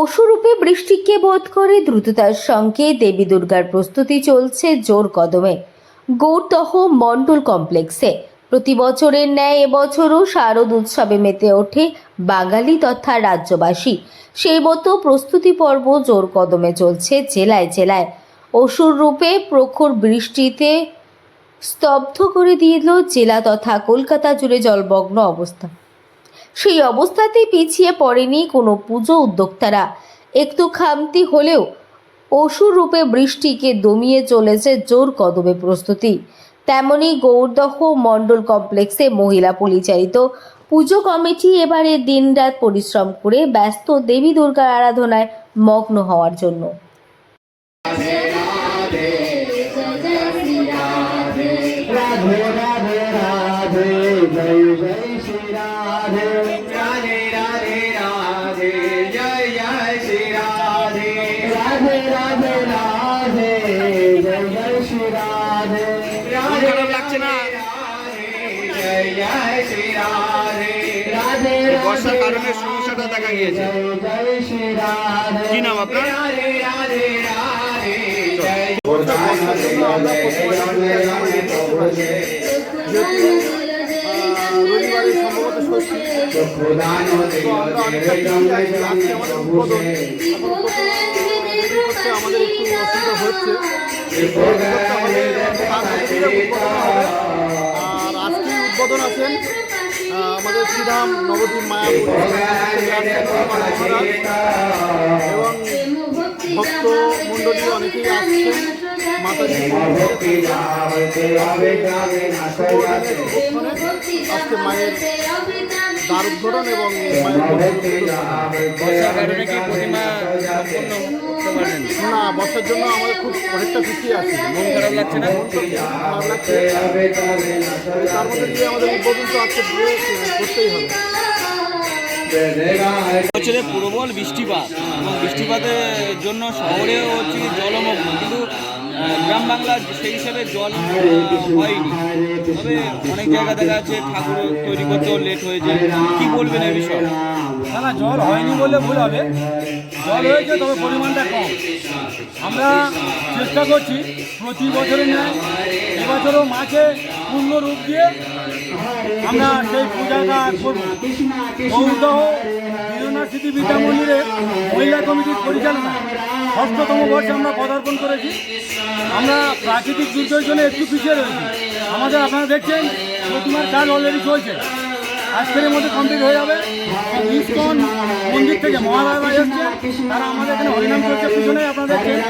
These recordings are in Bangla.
অসুরূপে বৃষ্টিকে বোধ করে দ্রুততার সঙ্গে দেবী দুর্গার প্রস্তুতি চলছে জোর কদমে। গৌরদহ মণ্ডল কমপ্লেক্সে প্রতি বছরের ন্যায় এবছরও শারদ উৎসবে মেতে ওঠে বাঙালি তথা রাজ্যবাসী। সেই মতো প্রস্তুতি পর্ব জোর কদমে চলছে জেলায় জেলায়। অসুর রূপে প্রখর বৃষ্টিতে স্তব্ধ করে দিল জেলা তথা কলকাতা জুড়ে জলমগ্ন অবস্থা। সেই অবস্থাতেই পিছিয়ে পড়েনি কোনো পুজো উদ্যোক্তারা একটু খামতি হলেও অসুর রূপে বৃষ্টিকে দমিয়ে চলেছে জোর কদমে প্রস্তুতি তেমনি গৌরদহ মণ্ডল কমপ্লেক্সে মহিলা পরিচালিত পুজো কমিটি এবারে দিনরাত পরিশ্রম করে ব্যস্ত দেবী দুর্গার আরাধনায় মগ্ন হওয়ার জন্য বর্ষার কারণে সমস্যাটা দেখা গিয়েছে। কি নাম আপনার? রবিবারে সম্ভবত আমাদের উদ্বোধন একটু অসুবিধা হচ্ছে। উদ্বোধন আছেন আমাদের শ্রীরাম নবদ্বীপ মায়াপুর এবং ভক্ত মণ্ডলী অনেকেই আসছেন। মায়ের এবং না বর্ষার জন্য আমাদের খুব অনেকটা পিছিয়ে আছি মন খারাপ লাগছে না তার মধ্যে দিয়ে আমাদের উদ্বোধন তো আজকে করতেই হবে বছরে প্রবল বৃষ্টিপাত। এবং বৃষ্টিপাতের জন্য শহরে হচ্ছে জলমগ্ন। কিন্তু গ্রাম বাংলা সেই হিসাবে জল হয়নি। তবে অনেক জায়গা দেখা যাচ্ছে ঠাকুর তৈরি করতেও লেট হয়েছে কি বলবেন এই বিষয়ে? না না, জল হয়নি বলে ভুল হবে। জল হয়েছে, তবে পরিমাণটা কম। আমরা চেষ্টা করছি প্রতি বছরের ন্যায়। এবছরও মাকে পূর্ণ রূপ দিয়ে আমরা সেই পূজাটা করব। ইউনিভার্সিটি বিদ্যা মন্দিরে মহিলা কমিটির পরিচালনা। ষষ্ঠতম বর্ষে আমরা পদার্পণ করেছি। আমরা প্রাকৃতিক দুর্যোগের জন্য একটু পিছিয়ে রয়েছি। আমাদের আপনারা দেখছেন, প্রতিমার কাজ অলরেডি চলছে। আজকের মধ্যে কমপ্লিট হয়ে যাবে। ইস্কন মন্দির থেকে মহালয়া এসছে তারা আমাদের এখানে হরিনাম চলছে পিছনে দেখছেন।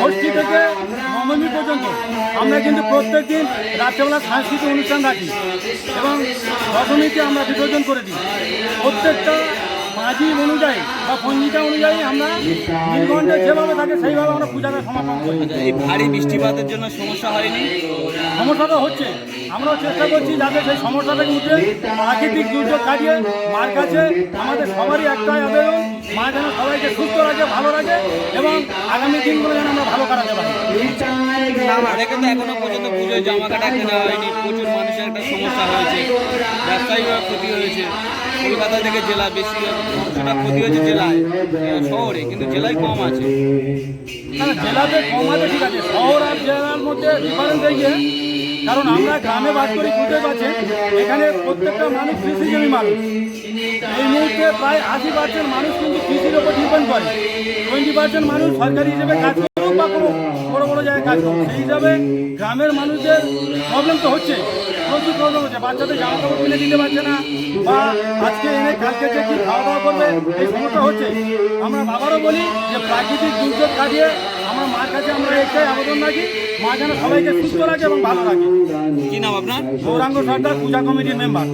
ষষ্ঠী থেকে নবমী পর্যন্ত। আমরা কিন্তু প্রত্যেক দিন রাত্রেবেলা সাংস্কৃতিক অনুষ্ঠান রাখি এবং দশমীকে আমরা বিসর্জন করে দিই। প্রত্যেকটা মাঝি অনুযায়ী বা পঞ্জিকা অনুযায়ী আমরা নীলকণ্ঠে যেভাবে থাকে সেইভাবে আমরা পূজাটা সমাপন করি। এই ভারী বৃষ্টিপাতের জন্য সমস্যা হয়নি? সমস্যাটা হচ্ছে। আমরাও চেষ্টা করছি যাতে সেই সমস্যা থেকে উঠে প্রাকৃতিক দুর্যোগ কাটিয়ে মার কাছে আমাদের সবারই একটাই আবেদন মা যেন সবাইকে সুস্থ রাখে ভালো রাখে এবং আগামী দিনগুলো যেন আমরা ভালো কাটাতে পারি। দেখে তো এখনও পর্যন্ত পুজোয় জামা কাটা কেনা হয়নি। প্রচুর মানুষের একটা সমস্যা হয়েছে। ব্যবসায়িকভাবে ক্ষতি হয়েছে। কলকাতা থেকে জেলা বেশি অংশটা ক্ষতি হয়েছে জেলায় শহরে, কিন্তু জেলায় কম আছে। জেলাতে কম আছে, ঠিক আছে। শহর আর জেলার মধ্যে ডিফারেন্স কারণ আমরা গ্রামে বাস করি বুঝতে পারছেন এখানে প্রত্যেকটা মানুষ কৃষিজীবী মানুষ। এই মুহূর্তে প্রায় আশি পার্সেন্ট মানুষ কিন্তু কৃষির ওপর ডিপেন্ড করে। টোয়েন্টি পার্সেন্ট মানুষ সরকারি হিসেবে কাজ করুক বা কোনো বড় বড় জায়গায় কাজ করুক। সেই হিসাবে গ্রামের মানুষদের প্রবলেম তো হচ্ছে। প্রচুর প্রবলেম হচ্ছে। বাচ্চাদের জামা কাপড় কিনে দিতে পারছে না বা আজকে এনে কালকে যে কি খাওয়া দাওয়া করবে, এই সমস্যা হচ্ছে। আমরা বাবারও বলি যে প্রাকৃতিক দুর্যোগ কাটিয়ে কাছে আমরা একটাই আবেদন রাখি। মা যেন সবাইকে সুস্থ রাখে এবং ভালো রাখে। কি নাম আপনার? গৌরাঙ্গ সর্দার পূজা কমিটির মেম্বার।